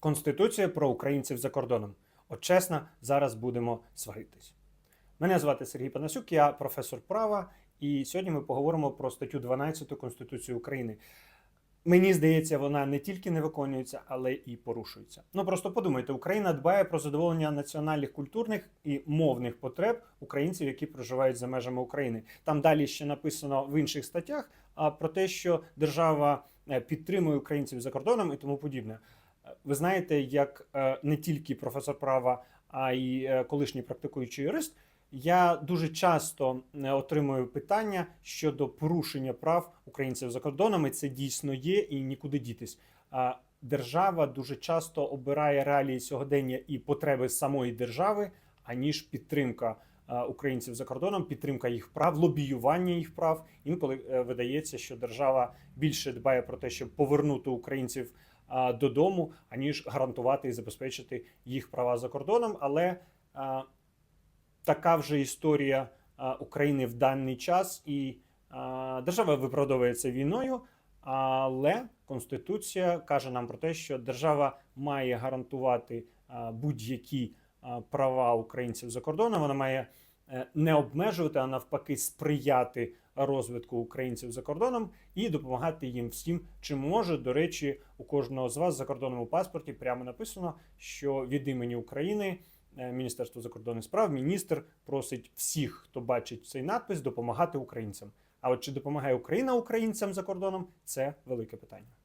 Конституція про українців за кордоном. От чесно, зараз будемо сваритись. Мене звати Сергій Панасюк, я професор права, і сьогодні ми поговоримо про статтю 12 Конституції України. Мені здається, вона не тільки не виконується, але і порушується. Ну просто подумайте, Україна дбає про задоволення національних, культурних і мовних потреб українців, які проживають за межами України. Там далі ще написано в інших статтях а, про те, що держава е, підтримує українців за кордоном і тому подібне. Ви знаєте, як е, не тільки професор права, а й е, колишній практикуючий юрист. Я дуже часто е, отримую питання щодо порушення прав українців за кордоном. і Це дійсно є і нікуди дітись. Держава дуже часто обирає реалії сьогодення і потреби самої держави, аніж підтримка українців за кордоном, підтримка їх прав, лобіювання їх прав. Інколи видається, що держава більше дбає про те, щоб повернути українців додому, аніж гарантувати і забезпечити їх права за кордоном. Але така вже історія України в даний час, і держава виправдовується війною. Але Конституція каже нам про те, що держава має гарантувати будь-які права українців за кордоном. Вона має не обмежувати, а навпаки, сприяти розвитку українців за кордоном і допомагати їм всім, чим може. До речі, у кожного з вас за кордоном у паспорті прямо написано, що від імені України. е, Міністерство закордонних справ, міністр просить всіх, хто бачить цей надпис, допомагати українцям. А от чи допомагає Україна українцям за кордоном, це велике питання.